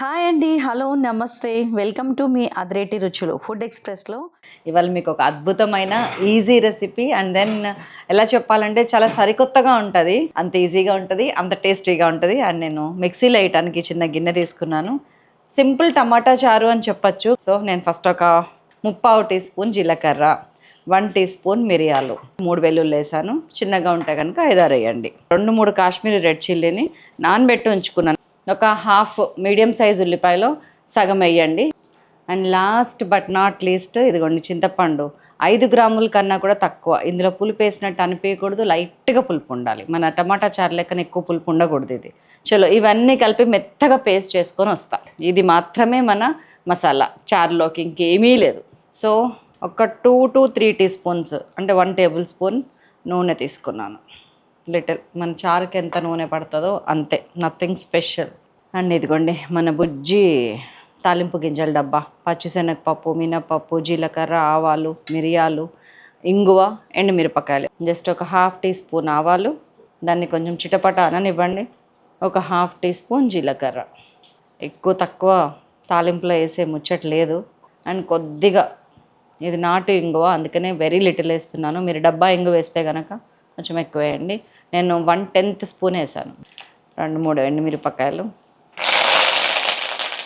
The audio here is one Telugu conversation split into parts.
హాయ్ అండి. హలో నమస్తే. వెల్కమ్ టు మీ అదిరేటి రుచులు ఫుడ్ ఎక్స్ప్రెస్లో. ఇవాళ మీకు ఒక అద్భుతమైన ఈజీ రెసిపీ అండ్ దెన్ ఎలా చెప్పాలంటే చాలా సరికొత్తగా ఉంటుంది. అంత ఈజీగా ఉంటుంది అంత టేస్టీగా ఉంటుంది అండ్ నేను మిక్సీలో వేయటానికి చిన్న గిన్నె తీసుకున్నాను. సింపుల్ టమాటా చారు అని చెప్పొచ్చు. సో నేను ఫస్ట్ ఒక ముప్పావు టీ స్పూన్ జీలకర్ర వన్ టీ స్పూన్ మిరియాలు మూడు వెల్లుల్లి వేసాను. చిన్నగా ఉంటే కనుక ఐదారు వేయండి. రెండు మూడు కాశ్మీరీ రెడ్ చిల్లీని నానబెట్టి ఉంచుకున్నాను. ఒక హాఫ్ మీడియం సైజ్ ఉల్లిపాయలో సగం వేయండి. And last but not least ఇదిగోండి చింతపండు. ఐదు గ్రాముల కన్నా కూడా తక్కువ. ఇందులో పులుపు వేసినట్టు అనిపించకూడదు. లైట్గా పులుపు ఉండాలి. మన టమాటా చారు లెక్కన ఎక్కువ పులుపు ఉండకూడదు ఇది. చలో ఇవన్నీ కలిపి మెత్తగా పేస్ట్ చేసుకొని వస్తాను ఇది మాత్రమే మన మసాలా. చారులోకి ఇంకేమీ లేదు. సో ఒక two to three teaspoons అంటే వన్ టేబుల్ స్పూన్ నూనె తీసుకున్నాను. లిటిల్ మన చారుకి ఎంత నూనె పడుతుందో అంతే. నథింగ్ స్పెషల్ అండ్ ఇదిగోండి మన బుజ్జి తాలింపు గింజల డబ్బా. పచ్చిశనగపప్పు మినపప్పు జీలకర్ర ఆవాలు మిరియాలు ఇంగువ ఎండుమిరపకాయలు జస్ట్ ఒక హాఫ్ టీ స్పూన్ ఆవాలు దాన్ని కొంచెం చిటపట అననివ్వండి. ఒక హాఫ్ టీ స్పూన్ జీలకర్ర. ఎక్కువ తక్కువ తాలింపులో వేసే ముచ్చట లేదు. అండ్ కొద్దిగా ఇది నాటు ఇంగువ అందుకనే వెరీ లిటిల్ వేస్తున్నాను. మీరు డబ్బా ఇంగు వేస్తే కనుక కొంచెం ఎక్కువ వేయండి. నేను వన్ టెన్త్ స్పూన్ వేసాను. రెండు మూడు ఎండుమిరపకాయలు.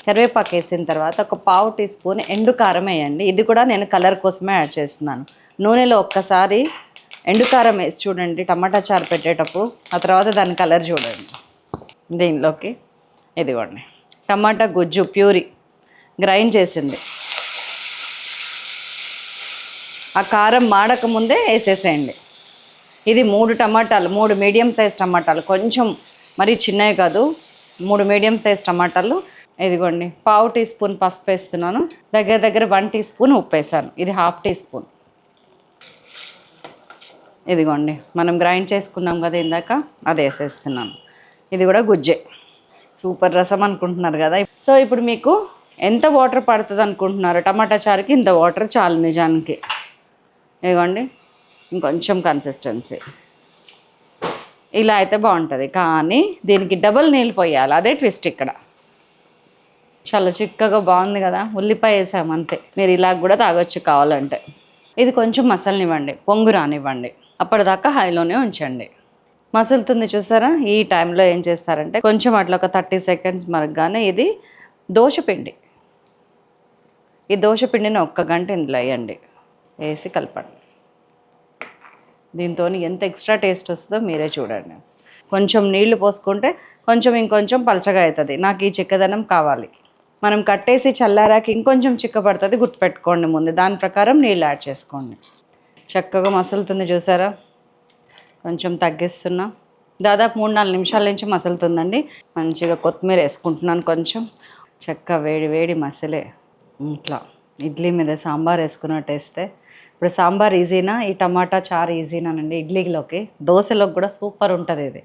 కరివేపాకు వేసిన తర్వాత ఒక పావు టీ స్పూన్ ఎండు కారం వేయండి. ఇది కూడా నేను కలర్ కోసమే యాడ్ చేస్తున్నాను. నూనెలో ఒక్కసారి ఎండు కారం వేసి చూడండి టమాటా చారు పెట్టేటప్పుడు. ఆ తర్వాత దాని కలర్ చూడండి. దీనిలోకి ఇదిగోండి. టమాటా గుజ్జు ప్యూరీ గ్రైండ్ చేసింది. ఆ కారం మాడకముందే వేసేసేయండి. ఇది మూడు టమాటాలు మూడు మీడియం సైజ్ టమాటాలు. కొంచెం మరీ చిన్నవి కాదు. మూడు మీడియం సైజ్ టమాటాలు. ఇదిగోండి పావు టీ స్పూన్ పసుపు వేస్తున్నాను. దగ్గర దగ్గర వన్ టీ స్పూన్ ఉప్పు వేసాను. ఇది హాఫ్ టీ స్పూన్. ఇదిగోండి మనం గ్రైండ్ చేసుకున్నాం కదా ఇందాక అది వేసేస్తున్నాను. ఇది కూడా గుజ్జే. సూపర్ రసం అనుకుంటున్నారు కదా. సో ఇప్పుడు మీకు ఎంత వాటర్ పడుతుంది అనుకుంటున్నారు? టమాటా చారుకి ఇంత వాటర్ చాలు నిజానికి. ఇదిగోండి. ఇంకొంచెం కన్సిస్టెన్సీ ఇలా అయితే బాగుంటుంది. కానీ దీనికి డబుల్ నీళ్ళు పోయాలి. అదే ట్విస్ట్ ఇక్కడ. చాలా చిక్కగా బాగుంది కదా. ఉల్లిపాయ వేసాము అంతే. మీరు ఇలా కూడా తాగొచ్చు కావాలంటే. ఇది కొంచెం మసలనివ్వండి పొంగు రానివ్వండి. అప్పటిదాకా హైలోనే ఉంచండి. మసులుతుంది చూసారా? ఈ టైంలో ఏం చేస్తారంటే కొంచెం అట్లా ఒక థర్టీ సెకండ్స్ మరగగానే ఇది దోశపిండి ఈ దోశపిండిని ఒక్క గంట ఇందులో వేయండి. వేసి కలపండి. దీంతో ఎంత ఎక్స్ట్రా టేస్ట్ వస్తుందో మీరే చూడండి. కొంచెం నీళ్ళు పోసుకుంటే కొంచెం ఇంకొంచెం పలచగా అవుతుంది. నాకు ఈ చిక్కదనం కావాలి. మనం కట్టేసి చల్లారాక ఇంకొంచెం చిక్కబడుతుంది గుర్తుపెట్టుకోండి ముందు. దాని ప్రకారం నీళ్ళు యాడ్ చేసుకోండి. చక్కగా మసులుతుంది చూసారా? కొంచెం తగ్గిస్తున్నా. దాదాపు మూడు నాలుగు నిమిషాల నుంచి మసులుతుందండి. మంచిగా కొత్తిమీర వేసుకుంటున్నాను కొంచెం. చక్క వేడి వేడి మసలే. ఇట్లా. ఇడ్లీ మీద సాంబార్ వేసుకున్నట్టు వేస్తే ఇప్పుడు సాంబార్ ఈజీనా? ఈ టమాటా చారు ఈజీనానండి ఇడ్లీలోకి? దోశలోకి కూడా సూపర్ ఉంటుంది ఇది.